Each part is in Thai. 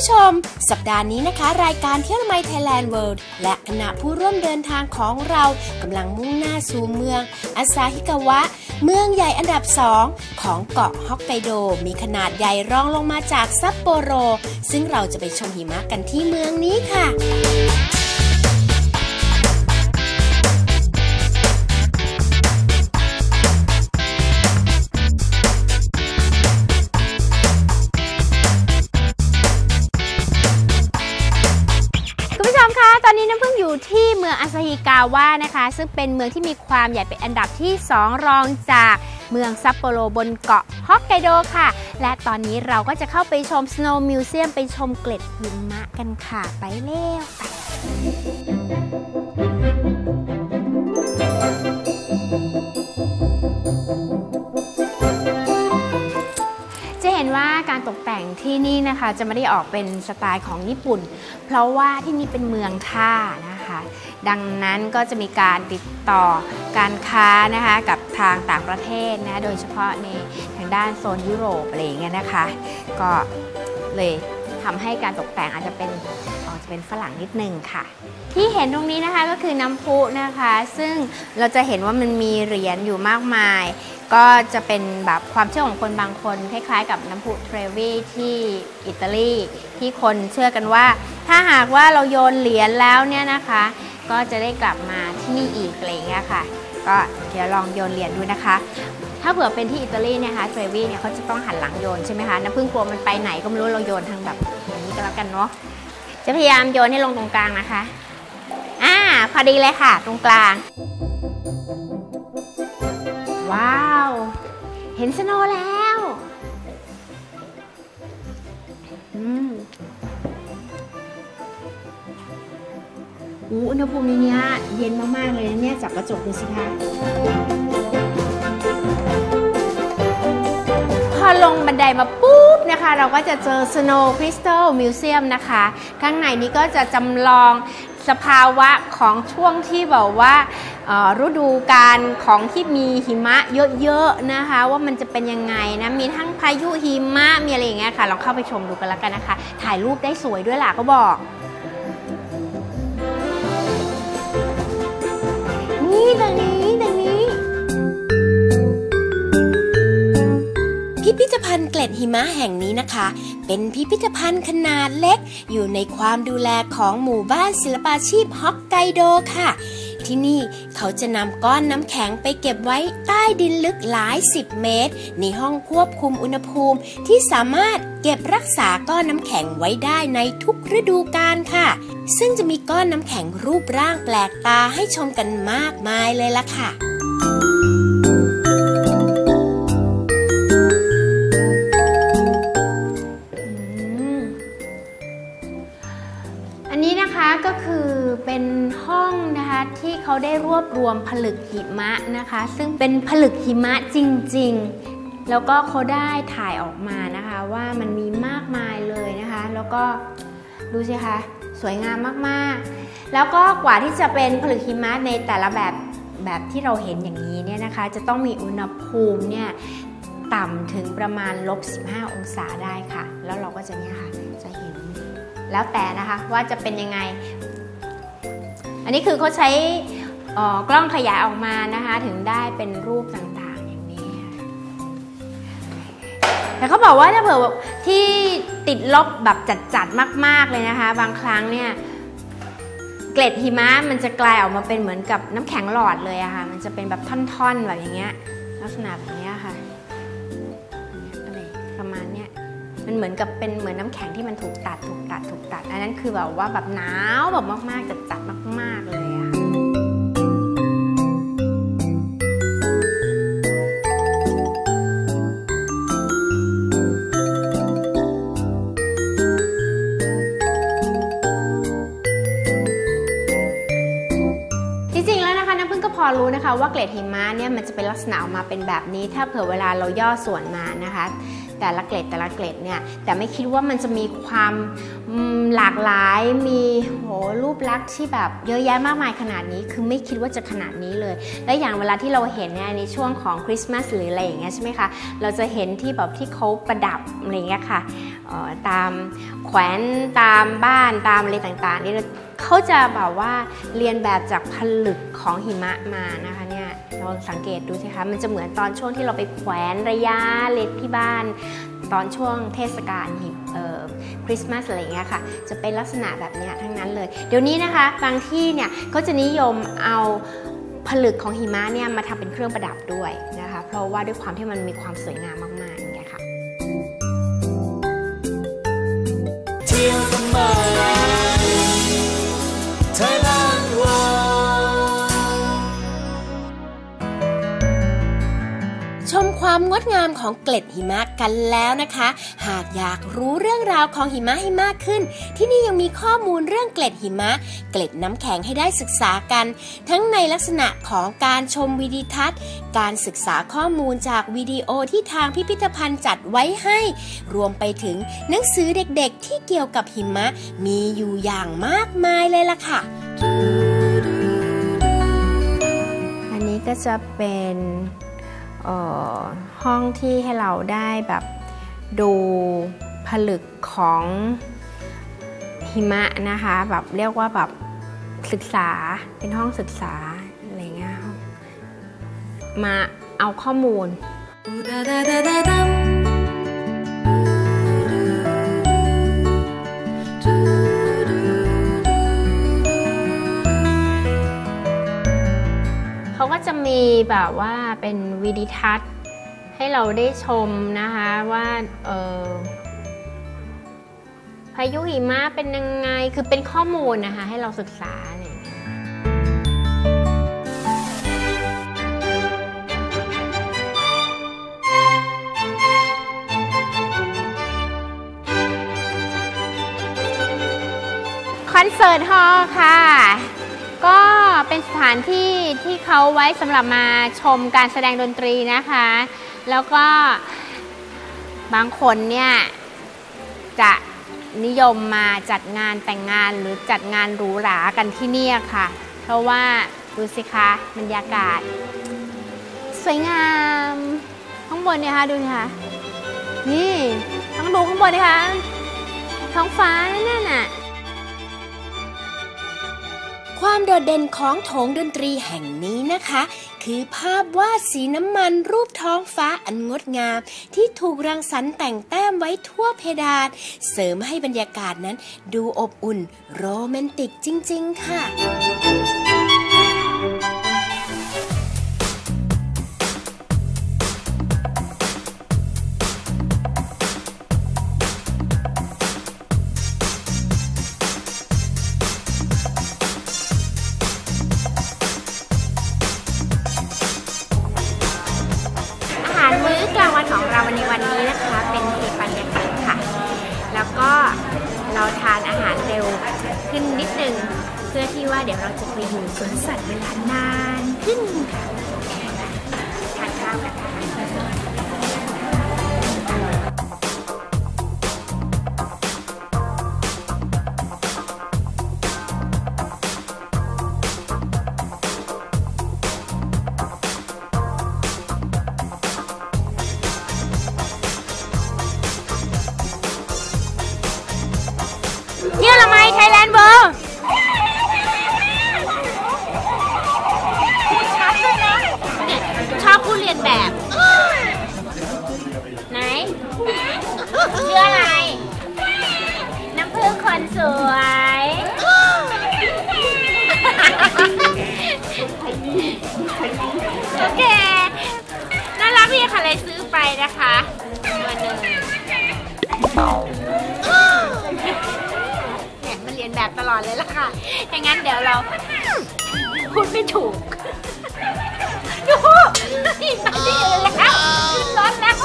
ผู้ชม สัปดาห์นี้นะคะ รายการเที่ยวไมไทยแลนด์เวิลด์และคณะผู้ร่วมเดินทางของเรากำลังมุ่งหน้าสู่เมืองอาซาฮิกาวะ เมืองใหญ่อันดับสองของเกาะฮอกไกโด มีขนาดใหญ่รองลงมาจากซัปโปโร ซึ่งเราจะไปชมหิมะกันที่เมืองนี้ค่ะ อยู่ที่เมืองอาซาฮิกาวะนะคะ ซึ่งเป็นเมืองที่มีความใหญ่เป็นอันดับที่ 2 รองจากเมืองซัปโปโรบนเกาะฮอกไกโดค่ะ และตอนนี้เราก็จะเข้าไปชม Snow Museum ไปชมเกล็ดหิมะกันค่ะไปเร็วจะเห็นว่าการตกแต่งที่นี่นะคะจะไม่ได้ออกเป็นสไตล์ของญี่ปุ่น เพราะว่าที่นี่เป็นเมืองท่านะ ดังนั้นก็จะมีการติดต่อการค้านะคะกับทางต่างประเทศนะโดยเฉพาะในทางด้านโซนยุโรปอะไรอย่างเงี้ยนะคะ ก็เลยทำให้การตกแต่งอาจจะเป็น ออกจะเป็นฝรั่งนิดนึงค่ะ ที่เห็นตรงนี้นะคะก็คือน้ำพุนะคะ ซึ่งเราจะเห็นว่ามันมีเหรียญอยู่มากมาย ก็จะเป็นแบบความเชื่อของคนบางคน คล้ายๆ กับน้ำพุเทรวีที่อิตาลีที่คนเชื่อกันว่า ถ้าหากว่าเราโยนเหรียญแล้วเนี่ยนะคะ ก็จะได้กลับมาที่นี่อีกอะไรเงี้ยค่ะ ก็เดี๋ยวลองโยนเหรียญดูนะคะถ้าเผื่อเป็นที่อิตาลีเนี่ยคะเทรวีเนี่ยเขาจะต้องหันหลังโยนใช่ไหมคะ น้ำพึ่งกลัวมันไปไหนก็ไม่รู้เราโยนทางแบบอย่างนี้ก็แล้วกันเนาะ จะพยายามโยนให้ลงตรงกลางนะคะ อ่า พอดีเลยค่ะ ตรงกลาง ว้าว เห็นสโนว์แล้ว อืมอู้อุณหภูมิในเนี้ยเย็นมาก ๆ เลยเนี่ยจับกระจกดูสิคะ อลงบันไดมาปุ๊บนะคะ เราก็จะเจอ Snow Crystal Museum นะคะ ข้างในนี้ก็จะจำลองสภาวะของช่วงที่แบบว่าฤดูการของที่มีหิมะเยอะๆนะคะ ว่ามันจะเป็นยังไงนะมีทั้งพายุหิมะมีอะไรอย่างเงี้ยค่ะลองเข้าไปชมดูกันแล้วกันนะคะ ถ่ายรูปได้สวยด้วยล่ะเขาบอก นี่ตรงนี้ตรงนี้ พิพิธภัณฑ์เกล็ดหิมะแห่งนี้นะคะ เป็นพิพิธภัณฑ์ขนาดเล็ก อยู่ในความดูแลของหมู่บ้านศิลปาชีพฮอกไกโดค่ะ ที่นี่เขาจะนำก้อนน้ำแข็งไปเก็บไว้ใต้ดินลึกหลายสิบเมตร ในห้องควบคุมอุณหภูมิที่สามารถเก็บรักษาก้อนน้ำแข็งไว้ได้ในทุกฤดูกาลค่ะ ซึ่งจะมีก้อนน้ำแข็งรูปร่างแปลกตาให้ชมกันมากมายเลยล่ะค่ะ เขาได้รวบรวมผลึกหิมะนะคะ ซึ่งเป็นผลึกหิมะจริง ๆ แล้วก็เขาได้ถ่ายออกมานะคะ ว่ามันมีมากมายเลยนะคะ แล้วก็ดูสิคะสวยงามมากๆ แล้วก็กว่าที่จะเป็นผลึกหิมะในแต่ละแบบแบบที่เราเห็นอย่างนี้เนี่ยนะคะ จะต้องมีอุณหภูมิเนี่ยต่ำถึงประมาณลบ 15 องศาได้ค่ะ แล้วเราก็จะเนี่ยค่ะจะเห็น แล้วแต่นะคะว่าจะเป็นยังไง อันนี้คือเขาใช้กล้องขยายออกมานะคะ ถึงได้เป็นรูปต่างๆอย่างนี้แต่เขาบอกว่าถ้าเผื่อที่ติดลบแบบจัดๆมาก ๆเลยนะคะ บางครั้งเนี่ยเกล็ดหิมะมันจะกลายออกมาเป็นเหมือนกับน้ำแข็งหลอดเลยอะค่ะ มันจะเป็นแบบท่อนๆแบบอย่างเงี้ยลักษณะแบบนี้ค่ะ มันเหมือนกับเป็นเหมือนน้ำแข็งที่มันถูกตัดถูกตัดถูกตัด อันนั้นคือแบบว่าแบบหนาวแบบมากๆจัดจัดๆมาก ๆเลยอะจริงๆแล้วนะคะน้ำพึ่งก็พอรู้นะคะว่าเกล็ดหิมะเนี่ยมันจะเป็นลักษณะออกมาเป็นแบบนี้ ถ้าเผื่อเวลาเราย่อส่วนมานะคะ แต่ละเกล็ดแต่ละเกล็ดเนี่ยแต่ไม่คิดว่ามันจะมีความหลากหลายมีโหรูปลักษณ์ที่แบบเยอะแยะมากมายขนาดนี้คือไม่คิดว่าจะขนาดนี้เลย และอย่างเวลาที่เราเห็นเนี่ยในช่วงของคริสต์มาสหรืออะไรอย่างเงี้ยใช่ไหมคะเราจะเห็นที่แบบที่เขาประดับอะไรเงี้ยค่ะตามแขวนตามบ้านตามอะไรต่างๆนี่เขาจะแบบว่าเรียนแบบจากผลึกของหิมะมานะคะเนี่ย เราสังเกตดูสิคะมันจะเหมือนตอนช่วงที่เราไปแขวนระยะเล็ดที่บ้าน ตอนช่วงเทศกาลหิคริสต์มาสอะไรเงี้ยค่ะ จะเป็นลักษณะแบบนี้ทั้งนั้นเลย เดี๋ยวนี้นะคะบางที่เนี่ยก็จะนิยมเอาผลึกของหิมะเนี่ยมาทำเป็นเครื่องประดับด้วยนะคะ เพราะว่าด้วยความที่มันมีความสวยงามมาก ความงดงามของเกล็ดหิมะกันแล้วนะคะ หากอยากรู้เรื่องราวของหิมะให้มากขึ้น ที่นี่ยังมีข้อมูลเรื่องเกล็ดหิมะ เกล็ดน้ำแข็งให้ได้ศึกษากัน ทั้งในลักษณะของการชมวิดีทัศน์ การศึกษาข้อมูลจากวิดีโอที่ทางพิพิธภัณฑ์จัดไว้ให้ รวมไปถึงหนังสือเด็กๆ ที่เกี่ยวกับหิมะมีอยู่อย่างมากมายเลยล่ะค่ะอันนี้ก็จะเป็น ห้องที่ให้เราได้แบบดูผลึกของหิมะนะคะแบบเรียกว่าแบบศึกษาเป็นห้องศึกษาอะไรเงี้ยมาเอาข้อมูล มีแบบว่าเป็นวิดีทัศน์ให้เราได้ชมนะคะว่าเออพายุหิมะเป็นยังไง คือเป็นข้อมูลนะคะ ให้เราศึกษาเนี่ยคอนเสิร์ตฮอล์ค่ะ เป็นสถานที่ที่เขาไว้สำหรับมาชมการแสดงดนตรีนะคะ แล้วก็บางคนเนี่ยจะนิยมมาจัดงานแต่งงานหรือจัดงานหรูหรากันที่นี่ค่ะ เพราะว่าดูสิคะบรรยากาศ สวยงาม ข้างบนเนี่ยค่ะดูสิคะนี่ต้องดูข้างบนนะคะท้องฟ้านั่นน่ะ ความโดดเด่นของโถงดนตรีแห่งนี้นะคะ คือภาพวาดสีน้ำมันรูปท้องฟ้าอันงดงาม ที่ถูกรังสรรค์แต่งแต้มไว้ทั่วเพดาน เสริมให้บรรยากาศนั้นดูอบอุ่นโรแมนติกจริง ๆ ค่ะ เราทานอาหารเร็วขึ้นนิดนึง เพื่อที่ว่าเดี๋ยวเราจะไปอยู่สวนสัตว์เวลานานขึ้นค่ะทานข้าวกันค่ะ ค่ะอย่างนั้นเดี๋ยวเราพูดไม่ถูกดูนี่ไปที่อื่นแล้วขึ้นรถแล้ว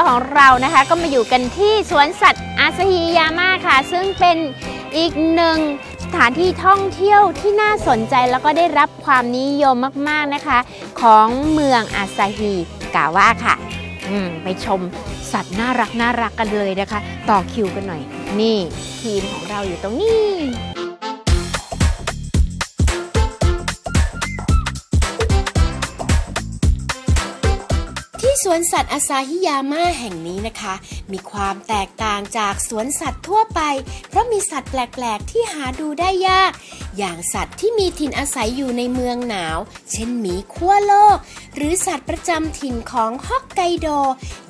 วของเรานะคะ ก็มาอยู่กันที่สวนสัตว์อาซาฮิยาม่าค่ะ ซึ่งเป็นอีกหนึ่งสถานที่ท่องเที่ยวที่น่าสนใจแล้วก็ได้รับความนิยมมาก ๆนะคะ ของเมืองอาซาฮิกาวะค่ะไปชมสัตว์น่ารักน่ารักกันเลยนะคะ ต่อคิวกันหน่อย นี่ทีมของเราอยู่ตรงนี้ สวนสัตว์อาซาฮิยาม่าแห่งนี้นะคะ มีความแตกต่างจากสวนสัตว์ทั่วไป เพราะมีสัตว์แปลก ๆ ที่หาดูได้ยาก อย่างสัตว์ที่มีถิ่นอาศัยอยู่ในเมืองหนาว เช่นหมีขั้วโลก หรือสัตว์ประจำถิ่นของฮอกไกโด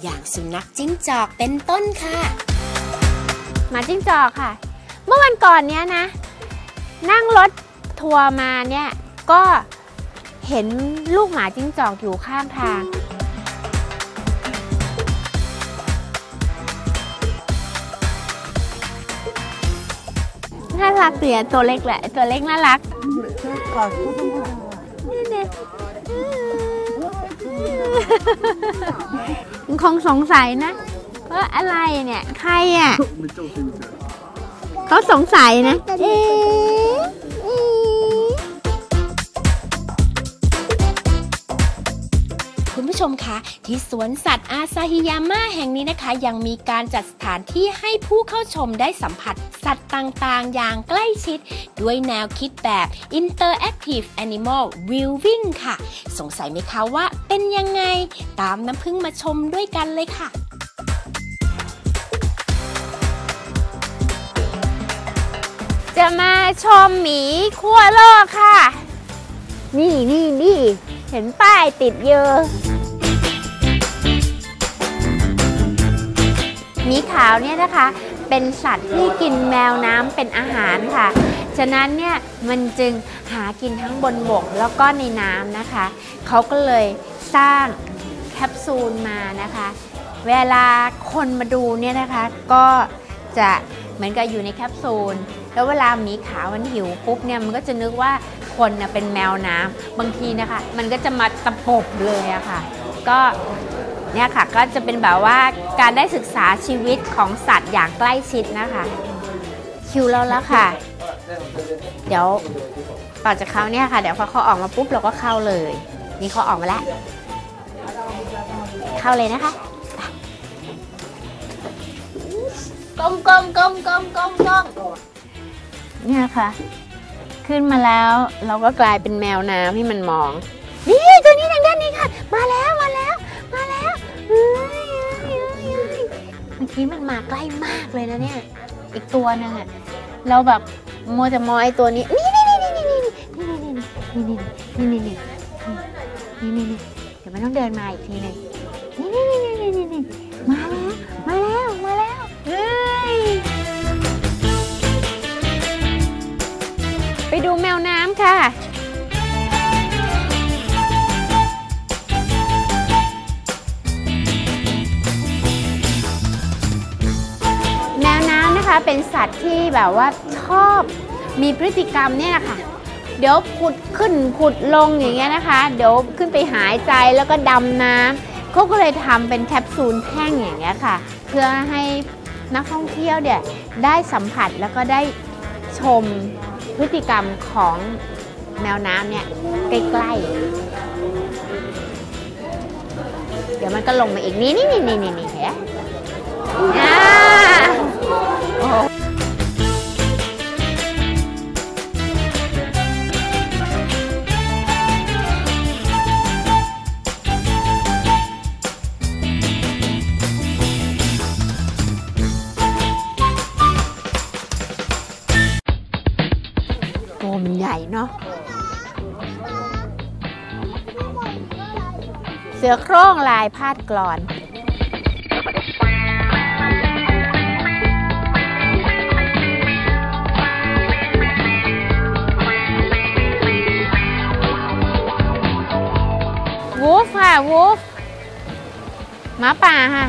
อย่างสุนัขจิ้งจอกเป็นต้นค่ะหมาจิ้งจอกค่ะ เมื่อวันก่อนเนี้ยนะ นั่งรถทัวร์มาเนี่ยก็เห็นลูกหมาจิ้งจอกอยู่ข้างทางารักเสียตัวเล็กแหละตัวเล็กน่ารักเนี่ยๆคงสงสัยนะว่าอะไรเนี่ย ใครอะเขาสงสัยนะ เอ๊ ชมคะที่สวนสัตว์อาซาฮิยาม่าแห่งนี้นะคะ ยังมีการจัดสถานที่ให้ผู้เข้าชมได้สัมผัสสัตว์ต่างๆ อย่างใกล้ชิด ด้วยแนวคิดแบบ Interactive Animal Viewing ค่ะ สงสัยไหมคะว่าเป็นยังไงตามน้ำพึ่งมาชมด้วยกันเลยค่ะจะมาชมหมีขั้วโลกค่ะ นี่นี่นี่ เห็นป้ายติดเยอะ มีขาวเนี่ยนะคะเป็นสัตว์ที่กินแมวน้ำเป็นอาหารค่ะ ฉะนั้นเนี่ยมันจึงหากินทั้งบนบกแล้วก็ในน้ำนะคะ เขาก็เลยสร้างแคปซูลมานะคะ เวลาคนมาดูเนี่ยนะคะก็จะเหมือนกับอยู่ในแคปซูล แล้วเวลาหมีขาวมันหิวปุ๊บเนี่ยมันก็จะนึกว่าคนน่ะเป็นแมวน้ำบางทีนะคะ มันก็จะมาตะปบเลยอะค่ะ ก็ เนี่ยค่ะก็จะเป็นแบบว่าการได้ศึกษาชีวิตของสัตว์อย่างใกล้ชิดนะคะ คิวเราแล้วค่ะ เดี๋ยวต่อจากเขาเนี่ยค่ะ เดี๋ยวพอเขาออกมาปุ๊บเราก็เข้าเลย นี่เขาออกมาแล้ว เข้าเลยนะคะก้มก้มก้มก้มก้มก้มเนี่ยค่ะ ขึ้นมาแล้วเราก็กลายเป็นแมวน้ำให้มันมองนี่ตัวนี้ อีกตัวหนึงอะเราแบบมัวจะมอไอตัวนี้นี่นี่นี่นี่นี่นี่นี่นี่นี่นี่นี่นี่นี่นี่นี่เดี๋ยวมันต้องเดินมาอีกทีหนึงนี่นี่นี่นี่นี่นี่มาแล้วมาแล้วมาแล้วเฮ้ยไปดูแมวน้ำค่ะ เป็นสัตว์ที่แบบว่าชอบมีพฤติกรรมเนี่ยค่ะ เดี๋ยวผุดขึ้นผุดลงอย่างเงี้ยนะคะ เดี๋ยวขึ้นไปหายใจแล้วก็ดำน้ำเขาก็เลยทำเป็นแคปซูลแท่งอย่างเงี้ยค่ะ เพื่อให้นักท่องเที่ยวเนี่ยได้สัมผัสแล้วก็ได้ชมพฤติกรรมของแมวน้ำเนี่ยใกล้ๆ เดี๋ยวมันก็ลงมาอีกนี่นี่นี่นี่นี่นี่เห็น อโคร่งลายพาดกรอนวูฟค่ะวูฟหมาป่าค่ะ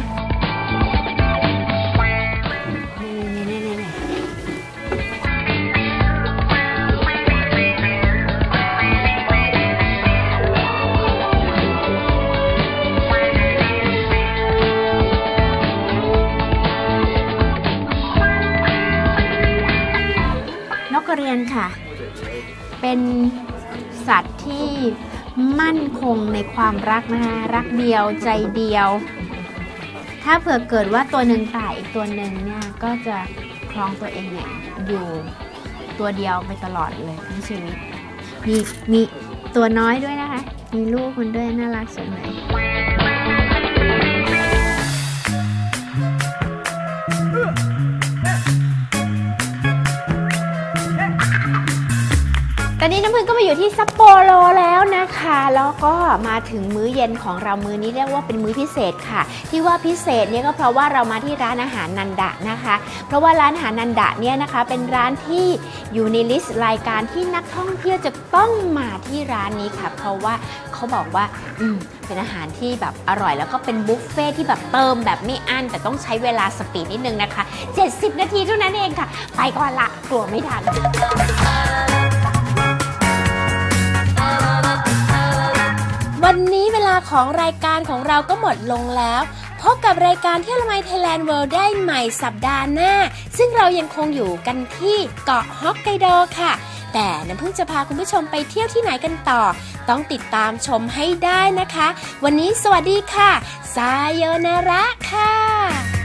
เรียนค่ะ เป็นสัตว์ที่มั่นคงในความรักนะคะรักเดียวใจเดียว ถ้าเผื่อเกิดว่าตัวหนึ่งตายอีกตัวหนึ่งเนี่ยก็จะครองตัวเองเนี่ยอยู่ตัวเดียวไปตลอดเลยทั้งชีวิตมีมีตัวน้อยด้วยนะคะ มีลูกมันด้วยน่ารักสุดเลย ตอนนี้น้ำพึ่งก็มาอยู่ที่ซัปโปโรแล้วนะคะ แล้วก็มาถึงมื้อเย็นของเรามื้อนี้เรียกว่าเป็นมื้อพิเศษค่ะ ที่ว่าพิเศษเนี่ยก็เพราะว่าเรามาที่ร้านอาหารนันดะนะคะ เพราะว่าร้านอาหารนันดะเนี่ยนะคะเป็นร้านที่อยู่ในลิสต์รายการที่นักท่องเที่ยวจะต้องมาที่ร้านนี้ค่ะ เพราะว่าเขาบอกว่าอืมเป็นอาหารที่แบบอร่อย แล้วก็เป็นบุฟเฟ่ที่แบบเติมแบบไม่อั้นแต่ต้องใช้เวลาสปีดนิดนึงนะคะ 70 นาทีเท่านั้นเองค่ะ ไปก่อนละกลัวไม่ทันวัน ของรายการของเราก็หมดลงแล้ว พบกับรายการเที่ยวละไมไทยแลนด์เวิลด์ได้ใหม่สัปดาห์หน้า ซึ่งเรายังคงอยู่กันที่เกาะฮอกไกโดค่ะ แต่น้ำพึ่งจะพาคุณผู้ชมไปเที่ยวที่ไหนกันต่อ ต้องติดตามชมให้ได้นะคะ วันนี้สวัสดีค่ะ ซาโยนาระค่ะ